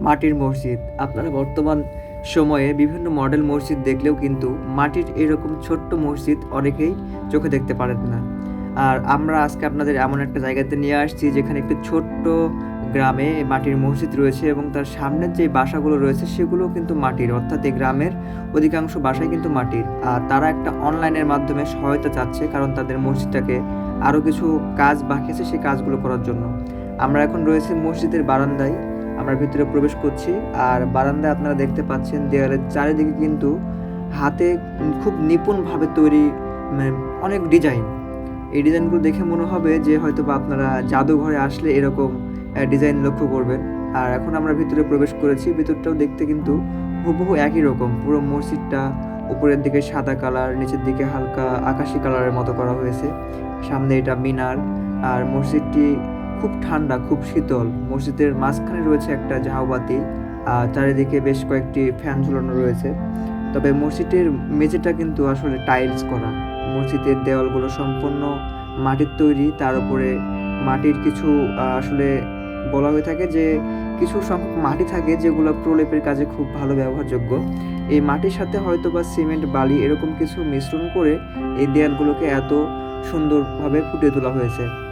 মাটির মসজিদ। আপনারা বর্তমান সময়ে বিভিন্ন মডেল মসজিদ দেখলেও কিন্তু মাটির এরকম ছোট্ট মসজিদ অনেকেই চোখে দেখতে পারেন না। আর আমরা আজকে আপনাদের এমন একটা জায়গাতে নিয়ে আসছি যেখানে একটি ছোট্ট গ্রামে মাটির মসজিদ রয়েছে এবং তার সামনের যে বাসাগুলো রয়েছে সেগুলো কিন্তু মাটির। অর্থাৎ এই গ্রামের অধিকাংশ বাসাই কিন্তু মাটির। আর তারা একটা অনলাইনের মাধ্যমে সহায়তা চাচ্ছে কারণ তাদের মসজিদটাকে আরও কিছু কাজ বাকি আছে সেই কাজগুলো করার জন্য। আমরা এখন রয়েছি মসজিদের বারান্দায়। আমরা ভিতরে প্রবেশ করছি আর বারান্দায় আপনারা দেখতে পাচ্ছেন দেওয়ালের চারিদিকে কিন্তু হাতে খুব নিপুণভাবে তৈরি মানে অনেক ডিজাইন। এই ডিজাইনগুলো দেখে মনে হবে যে হয়তো বা আপনারা জাদুঘরে আসলে এরকম ডিজাইন লক্ষ্য করবেন। আর এখন আমরা ভিতরে প্রবেশ করেছি, ভিতরটাও দেখতে কিন্তু হুবহু একই রকম। পুরো মসজিদটা উপরের দিকে সাদা কালার, নিচের দিকে হালকা আকাশি কালারের মতো করা হয়েছে। সামনে এটা মিনার, আর মসজিদটি খুব ঠান্ডা, খুব শীতল। মসজিদের মাঝখানে রয়েছে একটা ঝাউবাতি আর চারিদিকে বেশ কয়েকটি ফ্যান ঝুলানো রয়েছে। তবে মসজিদের মেঝেটা কিন্তু আসলে টাইলস করা। মসজিদের দেওয়ালগুলো সম্পূর্ণ মাটির তৈরি। তার উপরে মাটির কিছু আসলে বলা হয়ে থাকে যে, কিছু সংখ্যক মাটি থাকে যেগুলো প্রলেপের কাজে খুব ভালো ব্যবহারযোগ্য। এই মাটির সাথে হয়তো বা সিমেন্ট, বালি এরকম কিছু মিশ্রণ করে এই দেয়ালগুলোকে এত সুন্দরভাবে ফুটিয়ে তোলা হয়েছে।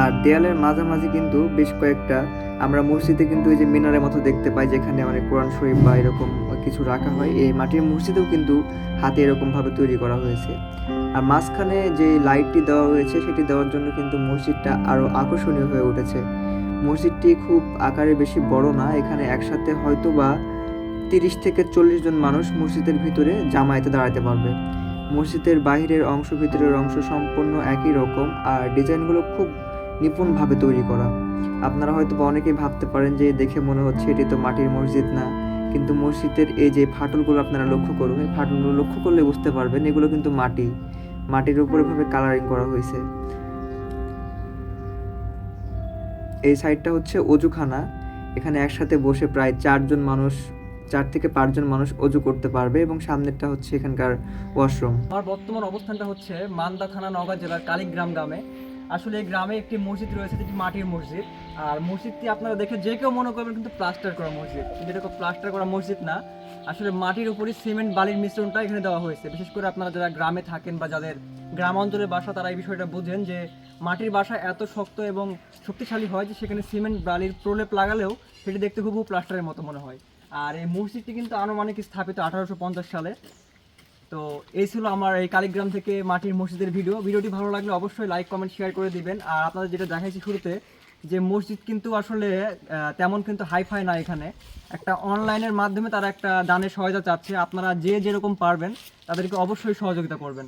আর দেয়ালের মাঝামাঝি কিন্তু বেশ কয়েকটা। আমরা মসজিদে কিন্তু এই যে মিনারের মতো দেখতে পাই, যেখানে অনেক কোরআন শরীফ বা এরকম কিছু রাখা হয়, এই মাটির মসজিদেও কিন্তু হাতে এরকমভাবে তৈরি করা হয়েছে। আর মাঝখানে যে লাইটটি দেওয়া হয়েছে, সেটি দেওয়ার জন্য কিন্তু মসজিদটা আরও আকর্ষণীয় হয়ে উঠেছে। মসজিদটি খুব আকারে বেশি বড় না, এখানে একসাথে হয়তো বা তিরিশ থেকে চল্লিশ জন মানুষ মসজিদের ভিতরে জামায়াতে দাঁড়াতে পারবে। মসজিদের বাহিরের অংশ, ভিতরের অংশ সম্পূর্ণ একই রকম, আর ডিজাইনগুলো খুব নিপুণভাবে তৈরি করা। আপনারা হয়তো বা অনেকেই ভাবতে পারেন যে দেখে মনে হচ্ছে এটি তো মাটির মসজিদ না, কিন্তু মসজিদের এই যে ফাটলগুলো আপনারা লক্ষ্য করুন, এই ফাটলগুলো লক্ষ্য করলে বুঝতে পারবেন এগুলো কিন্তু মাটি। মাটির উপরে ভাবে কালারিং করা হয়েছে। এই সাইডটা হচ্ছে অজুখানা। এখানে একসাথে বসে প্রায় চারজন মানুষ, চার থেকে পাঁচজন মানুষ অজু করতে পারবে এবং সামনেরটা হচ্ছে এখানকার ওয়াশরুম। আমার বর্তমান অবস্থানটা হচ্ছে মান্দা থানা নওগাঁ জেলার কালীগ্রাম গ্রামে। আসলে এই গ্রামে একটি মসজিদ রয়েছে, যেটি মাটির মসজিদ। আর মসজিদটি আপনারা দেখে যে কেউ মনে করবেন কিন্তু প্লাস্টার করা মসজিদ। কিন্তু এটা প্লাস্টার করা মসজিদ না। আসলে মাটির উপরই সিমেন্ট, বালির মিশ্রণটা এখানে দেওয়া হয়েছে। বিশেষ করে আপনারা যারা গ্রামে থাকেন বা যাদের গ্রাম অঞ্চলের বাসা, তারা এই বিষয়টা বুঝেন যে মাটির বাসা এত শক্ত এবং শক্তিশালী হয় যে সেখানে সিমেন্ট, বালির প্রলেপ লাগালেও সেটি দেখতে খুব প্লাস্টারের মতো মনে হয়। আর এই মসজিদটি কিন্তু আনুমানিক স্থাপিত আঠারোশো পঞ্চাশ সালে। তো এই ছিল আমার এই কালীগ্রাম থেকে মাটির মসজিদের ভিডিও। ভিডিওটি ভালো লাগলে অবশ্যই লাইক কমেন্ট শেয়ার করে দিবেন। আর আপনাদের যেটা দেখাইছি শুরুতে, যে মসজিদ কিন্তু আসলে তেমন কিন্তু হাইফাই না এখানে। একটা অনলাইনের মাধ্যমে তারা একটা দানের সহায়তা চাচ্ছে। আপনারা যে যেরকম পারবেন, তাদেরকে অবশ্যই সহযোগিতা করবেন।